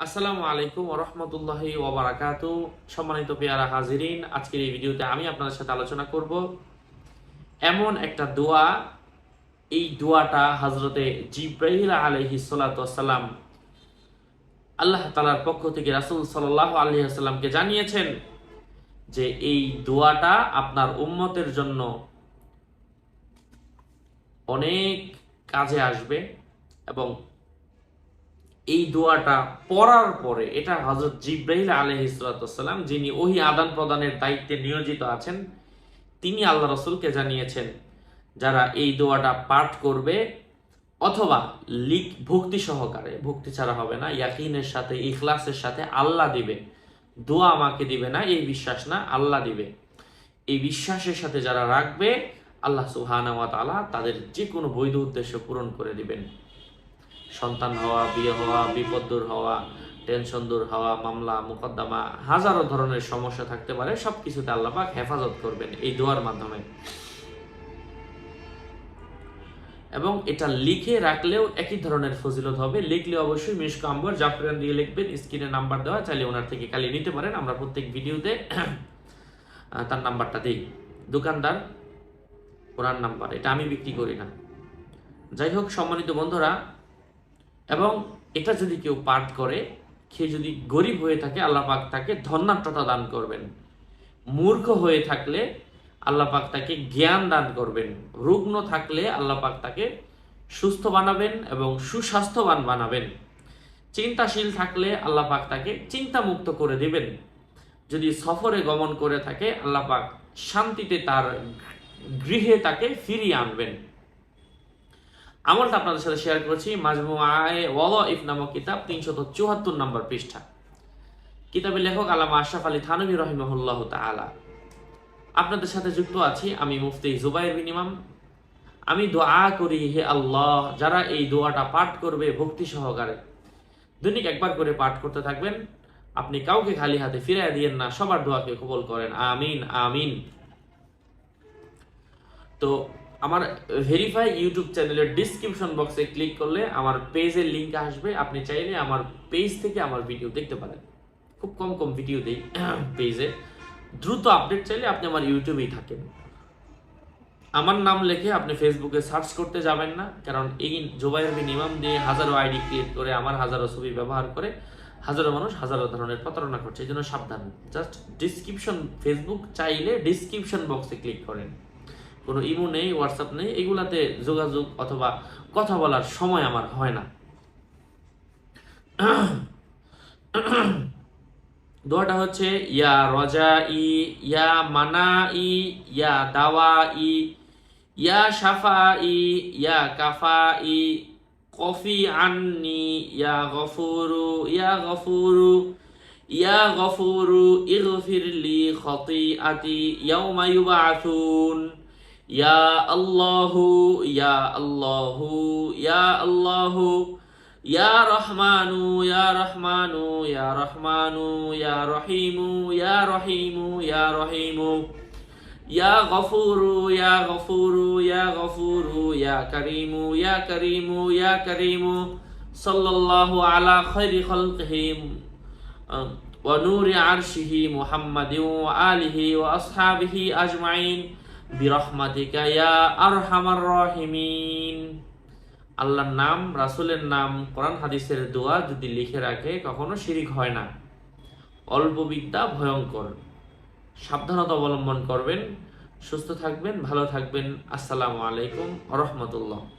আসসালামু আলাইকুম রহমতুল্লাহ ওবরাকাত। সম্মানিত পেয়ারা হাজিরিন, আজকের এই ভিডিওতে আমি আপনাদের সাথে আলোচনা করব এমন একটা দোয়া। এই দোয়াটা হজরতে জিব্রাহিল আলহি সালাম আল্লাহ তালার পক্ষ থেকে রাসুল সাল্লাহ আলহি আসাল্লামকে জানিয়েছেন যে এই দোয়াটা আপনার উম্মতের জন্য অনেক কাজে আসবে এবং এই দোয়াটা পড়ার পরে, এটা হজরত জিব্রাহিল আলহিসাল্লাম যিনি ওহি আদান প্রদানের দায়িত্বে নিয়োজিত আছেন, তিনি আল্লাহ রসুলকে জানিয়েছেন, যারা এই দোয়াটা পাঠ করবে অথবা লিক ভক্তি সহকারে, ভক্তি ছাড়া হবে না, ইয়াকিনের সাথে, ইখলাসের সাথে আল্লাহ দিবে। দোয়া আমাকে দিবে না, এই বিশ্বাস না, আল্লাহ দিবে। এই বিশ্বাসের সাথে যারা রাখবে, আল্লাহ সুহানাওয়া তালা তাদের যে কোনো বৈধ উদ্দেশ্য পূরণ করে দিবেন। সন্তান হওয়া, বিয়ে হওয়া, বিপদ দূর হওয়া টেনশন দূর হওয়া, মামলা, মোকদ্দমা, হাজারো ধরনের সমস্যা থাকতে পারে। সব কিছুতে আল্লাপাক হেফাজত করবেন এই দোয়ার মাধ্যমে। এবং এটা লিখে রাখলেও একই ধরনের ফজিলত হবে। লিখলে অবশ্যই মিশক আম্বর জাফরান দিয়ে লিখবেন। স্ক্রিনে নাম্বার দেওয়া, চাইলে ওনার থেকে কালি নিতে পারেন। আমরা প্রত্যেক ভিডিওতে তার নাম্বারটা দিই। দোকানদার, ওনার নাম্বার। এটা আমি বিক্রি করি না। যাই হোক, সম্মানিত বন্ধুরা এবং এটা যদি কেউ পাঠ করে, সে যদি গরিব হয়ে থাকে, আল্লাহ পাক তাকে ধন্যাত্মতা দান করবেন। মূর্খ হয়ে থাকলে আল্লাহ পাক তাকে জ্ঞান দান করবেন। রুগ্ন থাকলে আল্লাহ পাক তাকে সুস্থ বানাবেন এবং সুস্বাস্থ্যবান বানাবেন। চিন্তাশীল থাকলে আল্লাহ পাক তাকে চিন্তামুক্ত করে দিবেন। যদি সফরে গমন করে থাকে, আল্লাহ পাক শান্তিতে তার গৃহে তাকে ফিরিয়ে আনবেন। আমলটা আপনাদের সাথে শেয়ার করেছি মাজমু আয়ে ওয়ালাইফ নামক কিতাব, তিনশত চুয়াত্তর নম্বর পৃষ্ঠা। কিতাবের লেখক আলামা আশরাফ আলী থানবী রহিমহুল্লাহ তাআলা। আপনাদের সাথে যুক্ত আছি আমি মুফতি জুবাইর বিন ইমাম। আমি দোয়া করি হে আল্লাহ, যারা এই দোয়াটা পাঠ করবে ভক্তি সহকারে। দৈনিক একবার করে পাঠ করতে থাকবেন। আপনি কাউকে খালি হাতে ফিরাই দিয়েন না, সবার দোয়াকে কবল করেন। আমিন আমিন। তো আমার ভেরিফাই ইউটিউব চ্যানেলের ডিসক্রিপশন বক্সে ক্লিক করলে আমার পেজের লিঙ্ক আসবে। আপনি চাইলে আমার পেজ থেকে আমার ভিডিও দেখতে পারেন। খুব কম কম ভিডিও দেই পেজে দ্রুত আপডেট চাইলে আপনি আমার ইউটিউবেই থাকেন। আমার নাম লেখে আপনি ফেসবুকে সার্চ করতে যাবেন না, কারণ এই জোবাইর বিন ইমাম দিয়ে হাজারো আইডি ক্রিয়েট করে, আমার হাজারো ছবি ব্যবহার করে হাজারো মানুষ হাজারো ধরনের প্রতারণা করছে। এই জন্য সাবধান। জাস্ট ডিসক্রিপশন ফেসবুক চাইলে ডিসক্রিপশন বক্সে ক্লিক করেন। কোনো ইমো নেই হোয়াটসঅ্যাপ নেই, এগুলাতে যোগাযোগ অথবা কথা বলার সময় আমার হয় না। দোয়াটা হচ্ছে, ইয়া রজা ই ইয়া মানা ই ইয়া দাওয়া ই ইয়া সাফা ই ইয়া কাফা ই কফি আন্নি, ইয়া গফুরু ইয়া গফুরু ইয়া গফুরু, ইগফিরলি খতিআতি, ইয়াউমা ইউবাআথুন ইয়া আল্লাহু ইয়া আল্লাহু ইয়া আল্লাহু ইয়া রহমানু ইয়া রহমানু ইয়া রহমানু ইয়া রহিমু ইয়া রহিমু ইয়া রহিমু ইয়া গফুরু ইয়া গফুরু ইয়া গফুরু ইয়া করিমু ইয়া করিমু ইয়া করিমু সাল্লাল্লাহু আলা খাইরি খালকিহি ওয়া নূরি আরশিহি মুহাম্মাদিন ওয়া আলিহি ওয়া আসহাবিহি আজমাইন বিরহমাতিকা ইয়া আরহামার রহিমিন। আল্লাহর নাম, রাসূলের নাম, কোরআন হাদিসের দোয়া যদি লিখে রাখে, কখনো শিরিক হয় না। অল্প বিদ্যা ভয়ঙ্কর। সাবধানতা অবলম্বন করবেন। সুস্থ থাকবেন, ভালো থাকবেন। আসসালামু আলাইকুম রহমতুল্লাহ।